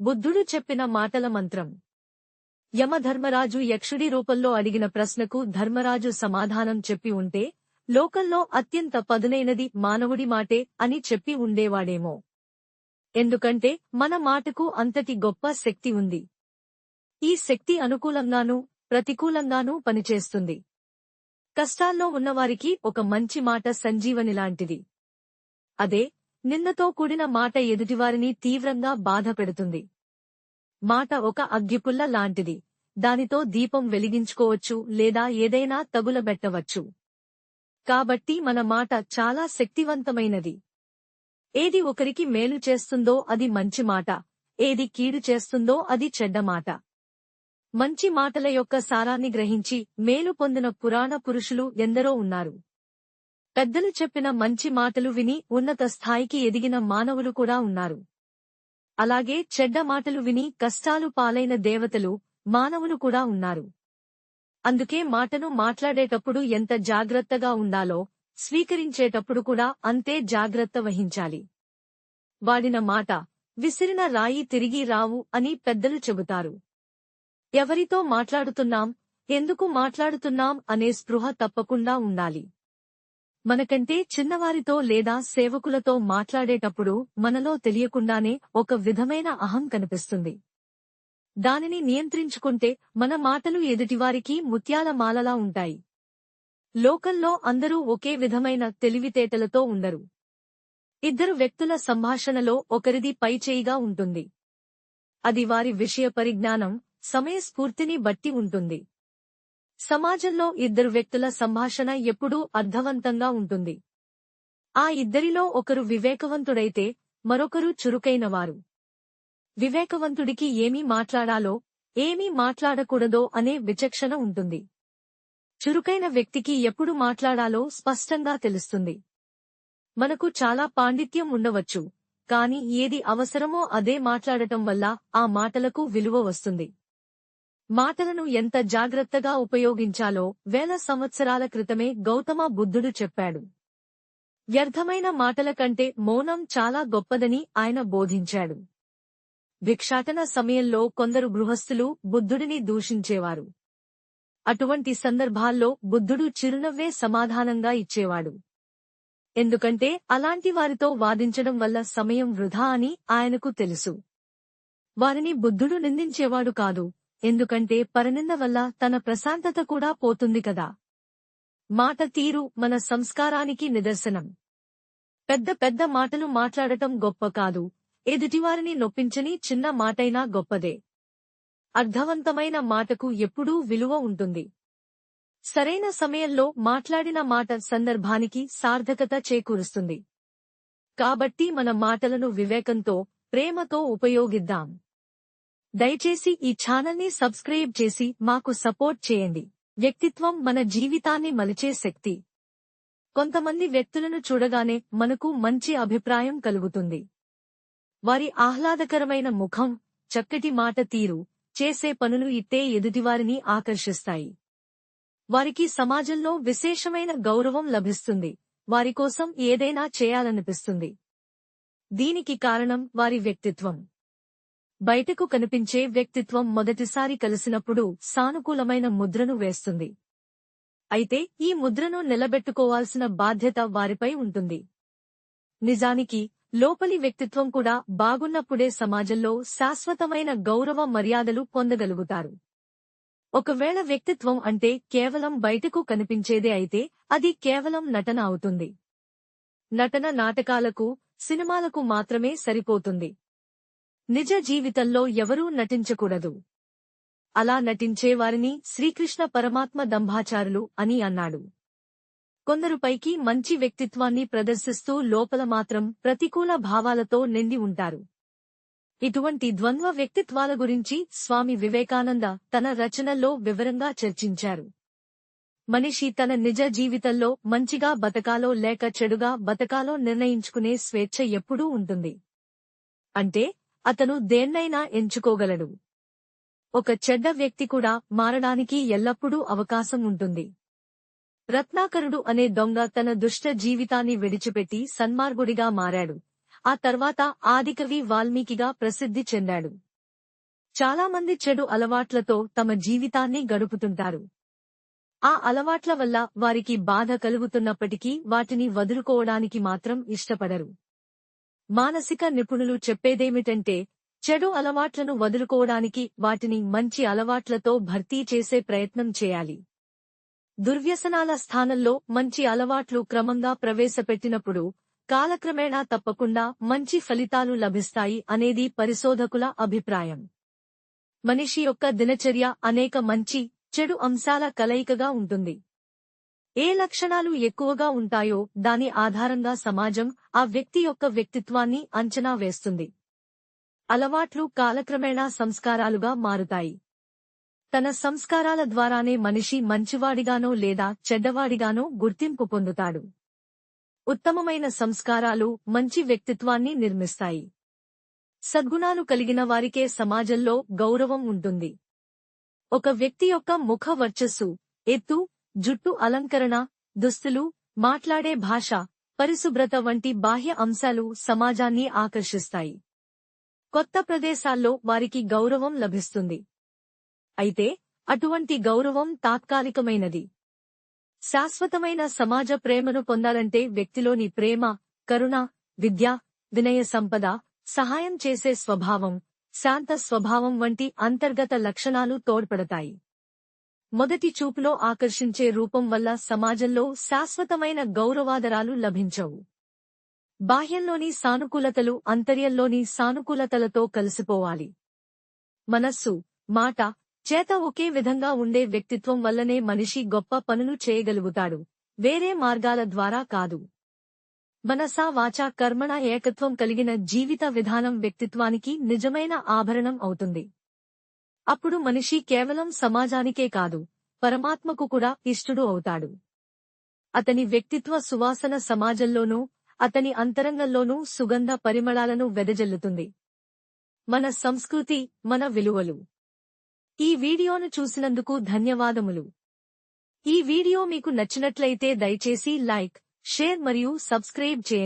బుద్ధుడు చెప్పిన మాటల మంత్రం. యమధర్మరాజు యక్షుడి రూపంలో అడిగిన ప్రశ్నకు ధర్మరాజు సమాధానం చెప్పి ఉంటే లోకంలో అత్యంత పదునైనది మానవుడి మాటే అని చెప్పి ఉండేవాడేమో. ఎందుకంటే మన మాటకు అంతటి గొప్ప శక్తి ఉంది. ఈ శక్తి అనుకూలంగానూ ప్రతికూలంగానూ పనిచేస్తుంది. కష్టాల్లో ఉన్నవారికి ఒక మంచి మాట సంజీవనిలాంటిది అదే నిందతో కూడిన మాట ఎదుటివారిని తీవ్రంగా బాధ పెడుతుంది మాట ఒక అగ్గిపుల్ల లాంటిది. దానితో దీపం వెలిగించుకోవచ్చు లేదా ఏదైనా తగులబెట్టవచ్చు. కాబట్టి మన మాట చాలా శక్తివంతమైనది. ఏది ఒకరికి మేలు చేస్తుందో అది మంచి మాట. ఏది కీడు చేస్తుందో అది చెడ్డ మాట. మంచి మాటల యొక్క సారాన్ని గ్రహించి మేలు పొందిన పురాణ పురుషులు ఎందరో ఉన్నారు. పెద్దలు చెప్పిన మంచి మాటలు విని ఉన్నత స్థాయికి ఎదిగిన మానవులు కూడా ఉన్నారు. అలాగే చెడ్డ మాటలు విని కష్టాలు పాలైన దేవతలు మానవులు కూడా ఉన్నారు. అందుకే మాటను మాట్లాడేటప్పుడు ఎంత జాగ్రత్తగా ఉండాలో స్వీకరించేటప్పుడు కూడా అంతే జాగ్రత్త వహించాలి. వాడిన మాట విసిరిన రాయి తిరిగి రావు అని పెద్దలు చెబుతారు. ఎవరితో మాట్లాడుతున్నాం ఎందుకు మాట్లాడుతున్నాం అనే స్పృహ తప్పకుండా ఉండాలి. మనకంటే చిన్నవారితో లేదా సేవకులతో మాట్లాడేటప్పుడు మనలో తెలియకుండానే ఒక విధమైన అహం కనిపిస్తుంది. దానిని నియంత్రించుకుంటే మన మాటలు ఎదుటివారికి ముత్యాల మాలలా ఉంటాయి. లోకంలో అందరూ ఒకే విధమైన తెలివితేటలతో ఉండరు. ఇద్దరు వ్యక్తుల సంభాషణలో ఒకరిది పైచేయిగా ఉంటుంది. అది వారి విషయ పరిజ్ఞానం సమయస్ఫూర్తిని బట్టి ఉంటుంది. సమాజంలో ఇద్దరు వ్యక్తుల సంభాషణ ఎప్పుడూ అర్థవంతంగా ఉంటుంది. ఆ ఇద్దరిలో ఒకరు వివేకవంతుడైతే మరొకరు చురుకైనవారు. వివేకవంతుడికి ఏమీ మాట్లాడాలో ఏమీ మాట్లాడకూడదో అనే విచక్షణ ఉంటుంది. చురుకైన వ్యక్తికి ఎప్పుడు మాట్లాడాలో స్పష్టంగా తెలుస్తుంది. మనకు చాలా పాండిత్యం ఉండవచ్చు కాని ఏది అవసరమో అదే మాట్లాడటం వల్ల ఆ మాటలకు విలువ వస్తుంది. మాటలను ఎంత జాగ్రత్తగా ఉపయోగించాలో వేల సంవత్సరాల క్రితమే గౌతమ బుద్ధుడు చెప్పాడు. వ్యర్థమైన మాటల కంటే మౌనం చాలా గొప్పదని ఆయన బోధించాడు. భిక్షాటన సమయంలో కొందరు గృహస్థులు బుద్ధుడిని దూషించేవారు. అటువంటి సందర్భాల్లో బుద్ధుడు చిరునవ్వే సమాధానంగా ఇచ్చేవాడు. ఎందుకంటే అలాంటి వారితో వాదించడం వల్ల సమయం వృధా అని ఆయనకు తెలుసు. వారిని బుద్ధుడు నిందించేవాడు కాదు. ఎందుకంటే పరనింద వల్ల తన ప్రశాంతత కూడా పోతుంది కదా. మాట తీరు మన సంస్కారానికి నిదర్శనం. పెద్ద పెద్ద మాటలు మాట్లాడటం గొప్ప కాదు. ఎదుటివారిని నొప్పించని చిన్న మాటైనా గొప్పదే. అర్థవంతమైన మాటకు ఎప్పుడూ విలువ ఉంటుంది. సరైన సమయంలో మాట్లాడిన మాట సందర్భానికి సార్థకత చేకూరుస్తుంది. కాబట్టి మన మాటలను వివేకంతో ప్రేమతో ఉపయోగిద్దాం. దయచేసి ఈ ఛానల్ని సబ్స్క్రైబ్ చేసి మాకు సపోర్ట్ చేయండి. వ్యక్తిత్వం మన జీవితాన్ని మలిచే శక్తి. కొంతమంది వ్యక్తులను చూడగానే మనకు మంచి అభిప్రాయం కలుగుతుంది. వారి ఆహ్లాదకరమైన ముఖం చక్కటి మాట తీరు చేసే పనులు ఇట్టే ఎదుటివారిని ఆకర్షిస్తాయి. వారికి సమాజంలో విశేషమైన గౌరవం లభిస్తుంది. వారి కోసం ఏదైనా చేయాలనిపిస్తుంది. దీనికి కారణం వారి వ్యక్తిత్వం. బయటకు కనిపించే వ్యక్తిత్వం మొదటిసారి కలిసినప్పుడు సానుకూలమైన ముద్రను వేస్తుంది. అయితే ఈ ముద్రను నిలబెట్టుకోవాల్సిన బాధ్యత వారిపై ఉంటుంది. నిజానికి లోపలి వ్యక్తిత్వం కూడా బాగున్నప్పుడే సమాజంలో శాశ్వతమైన గౌరవ మర్యాదలు పొందగలుగుతారు. ఒకవేళ వ్యక్తిత్వం అంటే కేవలం బయటకు కనిపించేదే అయితే అది కేవలం నటన అవుతుంది. నటన నాటకాలకు సినిమాలకు మాత్రమే సరిపోతుంది. నిజ జీవితంలో ఎవరూ నటించకూడదు. అలా నటించే వారిని శ్రీకృష్ణ పరమాత్మ దంభాచారులు అని అన్నాడు. కొందరు పైకి మంచి వ్యక్తిత్వాన్ని ప్రదర్శిస్తూ లోపల మాత్రం ప్రతికూల భావాలతో నిండి ఉంటారు. ఇటువంటి ద్వంద్వ వ్యక్తిత్వాల గురించి స్వామి వివేకానంద తన రచనల్లో వివరంగా చర్చించారు. మనిషి తన నిజ జీవితంలో మంచిగా బతకాలో లేక చెడుగా బతకాలో నిర్ణయించుకునే స్వేచ్ఛ ఎప్పుడూ ఉంటుంది. అంటే అతను దేన్నైనా ఎంచుకోగలడు. ఒక చెడ్డ వ్యక్తి కూడా మారడానికి ఎల్లప్పుడూ అవకాశం ఉంటుంది. రత్నాకరుడు అనే దొంగ తన దుష్ట జీవితాన్ని విడిచిపెట్టి సన్మార్గుడిగా మారాడు. ఆ తర్వాత ఆదికవి వాల్మీకిగా ప్రసిద్ధి చెందాడు. చాలామంది చెడు అలవాట్లతో తమ జీవితాన్ని గడుపుతుంటారు. ఆ అలవాట్ల వల్ల వారికి బాధ కలుగుతున్నప్పటికీ వాటిని వదులుకోవడానికి మాత్రం ఇష్టపడరు. మానసిక నిపుణులు చెప్పేదేమిటంటే చెడు అలవాట్లను వదులుకోవడానికి వాటిని మంచి అలవాట్లతో భర్తీ చేసే ప్రయత్నం చేయాలి. దుర్వ్యసనాల స్థానంలో మంచి అలవాట్లు క్రమంగా ప్రవేశపెట్టినప్పుడు కాలక్రమేణా తప్పకుండా మంచి ఫలితాలు లభిస్తాయి అనేది పరిశోధకుల అభిప్రాయం. మనిషి యొక్క దినచర్య అనేక మంచి చెడు అంశాల కలయికగా ఉంటుంది. ఏ లక్షణాలు ఎక్కువగా ఉంటాయో దాని ఆధారంగా సమాజం ఆ వ్యక్తి యొక్క వ్యక్తిత్వాన్ని అంచనా వేస్తుంది. అలవాట్లు కాలక్రమేణా సంస్కారాలుగా మారుతాయి. తన సంస్కారాల ద్వారానే మనిషి మంచివాడిగానో లేదా చెడ్డవాడిగానో గుర్తింపు పొందుతాడు. ఉత్తమమైన సంస్కారాలు మంచి వ్యక్తిత్వాన్ని నిర్మిస్తాయి. సద్గుణాలు కలిగిన వారికే సమాజంలో గౌరవం ఉంటుంది. ఒక వ్యక్తి యొక్క ముఖ వర్చస్సు ఎత్తు జుట్టు అలంకరణ దుస్తులు మాట్లాడే భాష పరిశుభ్రత వంటి బాహ్య అంశాలు సమాజాన్ని ఆకర్షిస్తాయి. కొత్త ప్రదేశాల్లో వారికి గౌరవం లభిస్తుంది. అయితే అటువంటి గౌరవం తాత్కాలికమైనది. శాశ్వతమైన సమాజ ప్రేమను పొందాలంటే వ్యక్తిలోని ప్రేమ కరుణ విద్య వినయ సంపద సహాయం చేసే స్వభావం శాంత స్వభావం వంటి అంతర్గత లక్షణాలు తోడ్పడతాయి. మొదటి చూపులో ఆకర్షించే రూపం వల్ల సమాజంలో శాశ్వతమైన గౌరవాదరాలు లభించవు. బాహ్యంలోని సానుకూలతలు అంతర్యంలోని సానుకూలతలతో కలిసిపోవాలి. మనస్సు మాట చేత ఒకే విధంగా ఉండే వ్యక్తిత్వం వల్లనే మనిషి గొప్ప పనులు చేయగలుగుతాడు. వేరే మార్గాల ద్వారా కాదు. మనసా వాచా కర్మణ ఏకత్వం కలిగిన జీవిత విధానం వ్యక్తిత్వానికి నిజమైన ఆభరణం అవుతుంది. అప్పుడు మనిషి కేవలం సమాజానికే కాదు పరమాత్మకు కూడా ఇష్టుడు అవుతాడు. అతని వ్యక్తిత్వ సువాసన సమాజంలోనూ అతని అంతరంగంలోనూ సుగంధ పరిమళాలను వెదజల్లుతుంది. మన సంస్కృతి మన విలువలు. ఈ వీడియోను చూసినందుకు ధన్యవాదములు. ఈ వీడియో మీకు నచ్చినట్లయితే దయచేసి లైక్ షేర్ మరియు సబ్స్క్రైబ్ చేయండి.